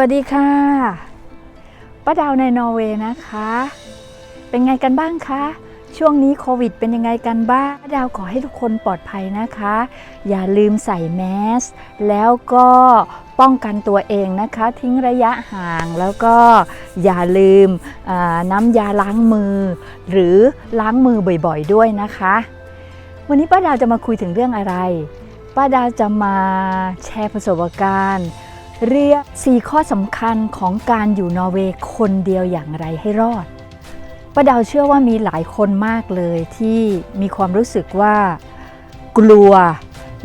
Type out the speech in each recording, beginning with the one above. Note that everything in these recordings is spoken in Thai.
วัสดีค่ะป้าดาวในนอร์เวย์นะคะ เป็นไงกันบ้างคะ ช่วงนี้โควิดเป็นยังไงกันบ้างป้าดาวขอให้ทุกคนปลอดภัยนะคะ อย่าลืมใส่แมส แล้วก็ป้องกันตัวเองนะคะ ทิ้งระยะห่างแล้วก็อย่าลืมน้ำยาล้างมือ หรือล้างมือบ่อยๆด้วยนะคะ วันนี้ป้าดาวจะมาคุยถึงเรื่องอะไร ป้าดาวจะมาแชร์ประสบการณ์ เรียก 4 ข้อสำคัญของการอยู่นอร์เวย์คนเดียวอย่างไรให้รอดป้าดาวเชื่อว่ามีหลายคนมากเลยที่มีความรู้สึกว่ากลัว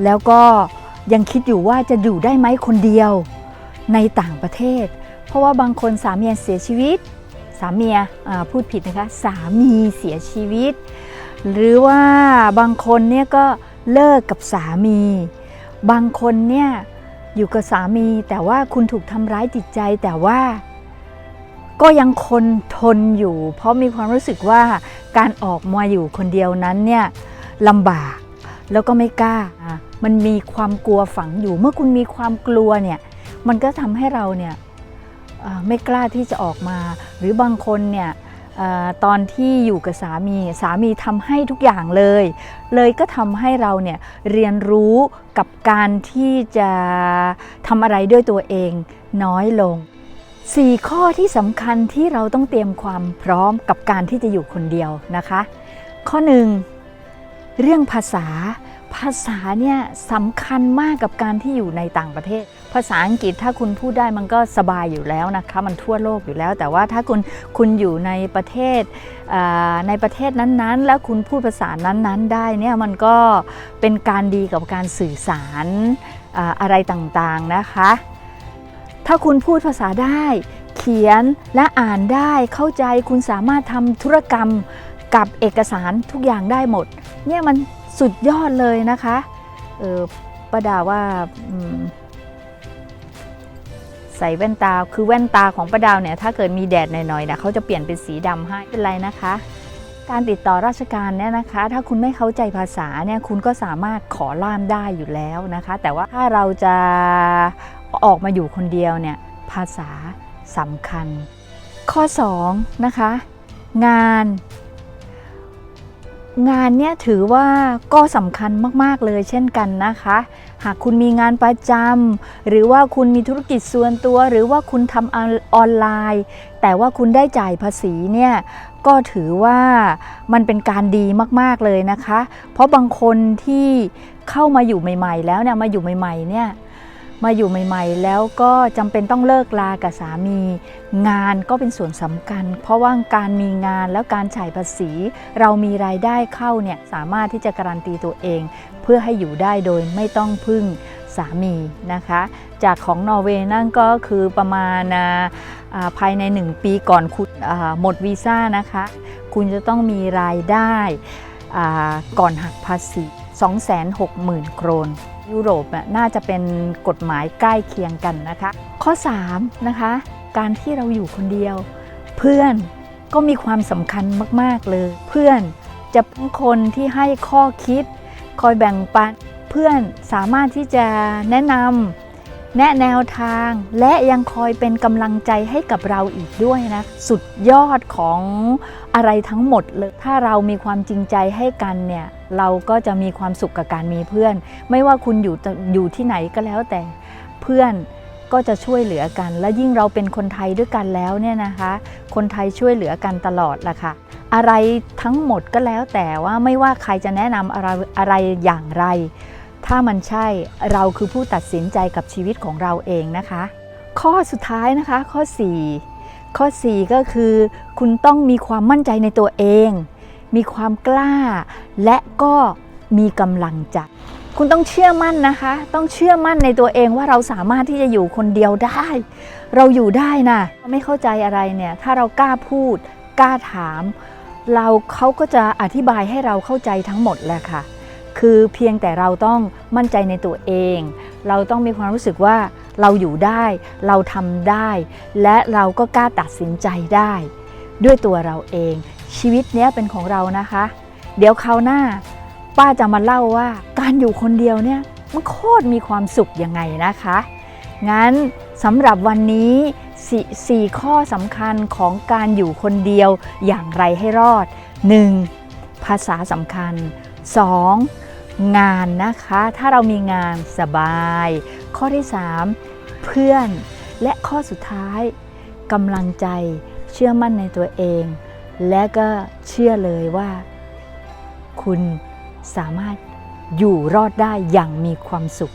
แล้วก็ยังคิดอยู่ว่าจะอยู่ได้ไหมคนเดียวในต่างประเทศ เพราะว่าบางคนสามีเสียชีวิต สามีพูดผิดนะคะ สามีเสียชีวิต หรือว่าบางคนเนี่ยก็เลิกกับสามี บางคนเนี่ย อยู่กับสามี แต่ว่าคุณถูกทำร้ายจิตใจแต่ว่าก็ยังคนทนอยู่ เพราะมีความรู้สึกว่าการออกมาอยู่คนเดียวนั้นเนี่ยลำบากแล้วก็ไม่กล้า มันมีความกลัวฝังอยู่ เมื่อคุณมีความกลัวเนี่ยมันก็ทำให้เราเนี่ยไม่กล้าที่จะออกมา หรือบางคนเนี่ย ตอนที่อยู่กับสามีสามีทำให้ทุกอย่างเลย เลยก็ทำให้เราเนี่ยเรียนรู้กับการที่จะทำอะไรด้วยตัวเองน้อยลง 4 ข้อที่สำคัญที่เราต้องเตรียมความพร้อมกับการที่จะอยู่คนเดียวนะคะ ข้อ 1 เรื่องภาษา ภาษาเนี่ยสำคัญมากกับการที่อยู่ในต่างประเทศ ภาษาอังกฤษถ้าคุณพูดได้มันก็สบายอยู่แล้วนะคะ มันทั่วโลกอยู่แล้ว แต่ว่าถ้าคุณคุณอยู่ในประเทศในประเทศนั้นๆ แล้วคุณพูดภาษานั้นๆ ได้เนี่ยมันก็เป็นการดีกับการสื่อสารออะไรต่างๆนะคะ ถ้าคุณพูดภาษาได้เขียนและอ่านได้เข้าใจคุณสามารถทำธุรกรรมกับเอกสารทุกอย่างได้หมดเนี่ยมัน สุดยอดเลยนะคะเออประดาว่าใส่แว่นตาคือแว่นตาของประดาวเนี่ยถ้าเกิดมีแดดหน่อยๆนะเขาจะเปลี่ยนเป็นสีดำให้เป็นไรนะคะ การติดต่อราชการเนี่ยนะคะ ถ้าคุณไม่เข้าใจภาษาเนี่ยคุณก็สามารถขอล่ามได้อยู่แล้วนะคะ แต่ว่าถ้าเราจะออกมาอยู่คนเดียวเนี่ยภาษาสำคัญ ข้อ2นะคะงาน งานเนี่ยถือว่าก็สำคัญมาก ๆ เลยเช่นกันนะคะ หากคุณมีงานประจำหรือว่าคุณมีธุรกิจส่วนตัว หรือว่าคุณทำออนไลน์ แต่ว่าคุณได้จ่ายภาษีเนี่ยก็ถือว่ามันเป็นการดีมาก ๆ เลยนะคะ เพราะบางคนที่เข้ามาอยู่ใหม่ ๆ แล้วเนี่ยมาอยู่ใหม่ ๆ เนี่ย มาอยู่ใหม่ ๆ แล้วก็จำเป็นต้องเลิกลากับสามี งานก็เป็นส่วนสำคัญ เพราะว่าการมีงานแล้วการจ่ายภาษี เรามีรายได้เข้าเนี่ยสามารถที่จะการันตีตัวเอง เพื่อให้อยู่ได้โดยไม่ต้องพึ่งสามีนะคะ จากของนอร์เวย์นั่นก็คือประมาณาภายใน 1 ปีก่อนคุณอ่าหมดวีซ่านะคะ คุณจะต้องมีรายได้ก่อนหักภาษี 260,000 โครน ยุโรปน่าจะเป็นกฎหมายใกล้เคียงกันนะคะ ข้อ3นะคะการที่เราอยู่คนเดียว เพื่อนก็มีความสำคัญมาก ๆ เลย เพื่อนจะเป็นคนที่ให้ข้อคิด คอยแบ่งปันเพื่อนสามารถที่จะแนะนำแนะแนวทาง และยังคอยเป็นกำลังใจให้กับเราอีกด้วยนะ สุดยอดของอะไรทั้งหมดเลย ถ้าเรามีความจริงใจให้กันเนี่ย เราก็จะมีความสุขกับการมีเพื่อน ไม่ว่าคุณอยู่อยู่ที่ไหนก็แล้วแต่เพื่อนก็จะช่วยเหลือกัน และยิ่งเราเป็นคนไทยด้วยกันแล้วเนี่ยนะคะ คนไทยช่วยเหลือกันตลอดละค่ะ อะไรทั้งหมดก็แล้วแต่ว่าไม่ว่าใครจะแนะนำอะไรอะไรอย่างไร ถ้ามันใช่เราคือผู้ตัดสินใจกับชีวิตของเราเองนะคะ ข้อสุดท้ายนะคะข้อ 4 ข้อ 4 ก็คือ คุณต้องมีความมั่นใจในตัวเอง มีความกล้า และก็มีกำลังใจคุณต้องเชื่อมั่นนะคะ ต้องเชื่อมั่นในตัวเองว่าเราสามารถที่จะอยู่คนเดียวได้ เราอยู่ได้นะไม่เข้าใจอะไรเนี่ย ถ้าเรากล้าพูด กล้าถาม เราเขาก็จะอธิบายให้เราเข้าใจทั้งหมดแหละค่ะ คือเพียงแต่เราต้องมั่นใจในตัวเอง เราต้องมีความรู้สึกว่าเราอยู่ได้ เราทำได้ และเราก็กล้าตัดสินใจได้ ด้วยตัวเราเอง ชีวิตเนี้ยเป็นของเรานะคะ เดี๋ยวคราวหน้า ป้าจะมาเล่าว่าการอยู่คนเดียวเนี่ยมันโคตรมีความสุขยังไงนะคะ งั้นสำหรับวันนี้สสี่ข้อสำคัญของการอยู่คนเดียวอย่างไรให้รอด 1. ภาษาสำคัญ 2. งานนะคะ ถ้าเรามีงานสบาย ข้อที่ 3 เพื่อน และข้อสุดท้ายกำลังใจเชื่อมั่นในตัวเอง และก็เชื่อเลยว่า คุณสามารถอยู่รอดได้อย่างมีความสุข